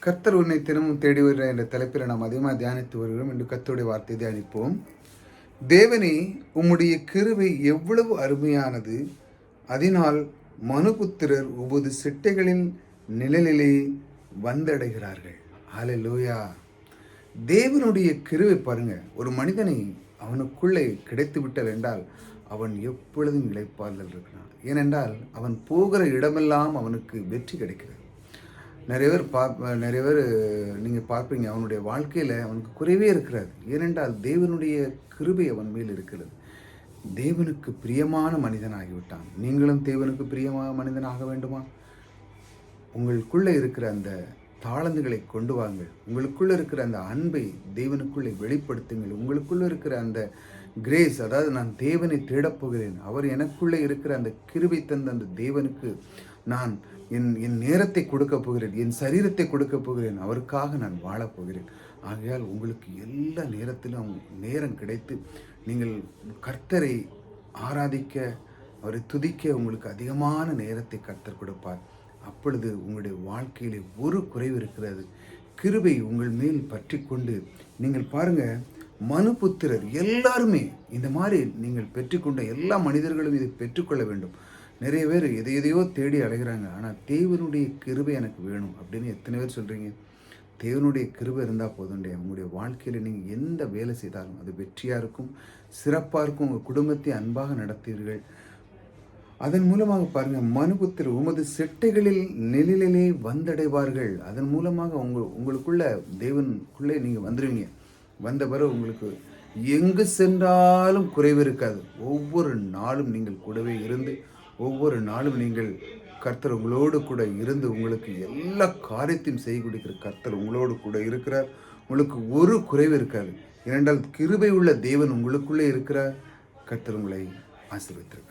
கர்த்தர் உன்னை தினமும் தேடி வருகிற என்ற தலைப்பில் நாம் அதிகமாக தியானித்து வருகிறோம். என்று கத்தருடைய வார்த்தை தியானிப்போம். தேவனே உம்முடைய கிருவை எவ்வளவு அருமையானது. அதனால் மனுபுத்திரர் ஒவ்வொரு சிட்டைகளின் நிழலிலே வந்தடைகிறார்கள். ஹalleluya. தேவனுடைய கிருவை பாருங்க. ஒரு மனிதனை அவனுக்குள்ளே கிடைத்து விட்டல் என்றால் அவன் எப்பொழுதும் இழைப்பார்கள் இருக்கிறான். ஏனென்றால் அவன் போகிற இடமெல்லாம் அவனுக்கு வெற்றி கிடைக்கிறது. நிறைய பேர் பா நிறைய பேர் நீங்கள் பார்ப்பீங்க அவனுடைய வாழ்க்கையில் அவனுக்கு குறைவே இருக்கிறாது. ஏனென்றால் தேவனுடைய கிருபை அவன் மேல் இருக்கிறது. தேவனுக்கு பிரியமான மனிதனாகிவிட்டான். நீங்களும் தேவனுக்கு பிரியமான மனிதனாக வேண்டுமா? உங்களுக்குள்ளே இருக்கிற அந்த தாளந்துகளை கொண்டு வாங்கள். உங்களுக்குள்ளே இருக்கிற அந்த அன்பை தேவனுக்குள்ளே வெளிப்படுத்துங்கள். உங்களுக்குள்ளே இருக்கிற அந்த கிரேஸ் அதாவது நான் தேவனை தேடப்போகிறேன் அவர் எனக்குள்ளே இருக்கிற அந்த கிருவை தந்த அந்த தேவனுக்கு நான் என் என் நேரத்தை கொடுக்க போகிறேன். என் சரீரத்தை கொடுக்க போகிறேன். அவருக்காக நான் வாழப் போகிறேன். ஆகையால் உங்களுக்கு எல்லா நேரத்திலும் நேரம் கிடைத்து நீங்கள் கர்த்தரை ஆராதிக்க அவரை துதிக்க உங்களுக்கு அதிகமான நேரத்தை கர்த்தர் கொடுப்பார். அப்பொழுது உங்களுடைய வாழ்க்கையில் ஒரு குறைவு இருக்கிறது. கிருபை உங்கள் மேல் பற்றி கொண்டு நீங்கள் பாருங்க மனுபுத்திரர் எல்லாருமே இந்த மாதிரி நீங்கள் பெற்றுக்கொண்ட எல்லா மனிதர்களும் இதை பெற்றுக்கொள்ள வேண்டும். நிறைய பேர் எதை எதையோ தேடி அலைகிறாங்க. ஆனால் தேவனுடைய கிருபை எனக்கு வேணும் அப்படின்னு எத்தனை பேர் சொல்கிறீங்க தேவனுடைய கிருபை இருந்தால் போதுண்டே உங்களுடைய வாழ்க்கையில் நீங்கள் எந்த வேலை செய்தாலும் அது வெற்றியாக இருக்கும் சிறப்பாக இருக்கும். உங்கள் குடும்பத்தை அன்பாக நடத்துவீர்கள். அதன் மூலமாக பாருங்க மனுபுத்திர உமது செட்டைகளில் நெழிலே வந்தடைவார்கள். அதன் மூலமாக உங்க உங்களுக்குள்ள தேவனுக்குள்ளே நீங்கள் வந்துடுவீங்க வந்த பிறகு உங்களுக்கு எங்கு சென்றாலும் குறைவு இருக்காது. ஒவ்வொரு நாளும் நீங்கள் கூடவே இருந்து ஒவ்வொரு நாளும் நீங்கள் கர்த்தர் உங்களோடு கூட இருந்து உங்களுக்கு எல்லா காரியத்தையும் செய்ய கொடுக்கிற கர்த்தர் உங்களோடு கூட இருக்கிறார். உங்களுக்கு ஒரு குறைவு இருக்காது. ஏனென்றால் கிருபை உள்ள தேவன் உங்களுக்குள்ளே இருக்கிறார். கர்த்தர் உங்களை ஆசீர்வதித்திருக்கிறார்.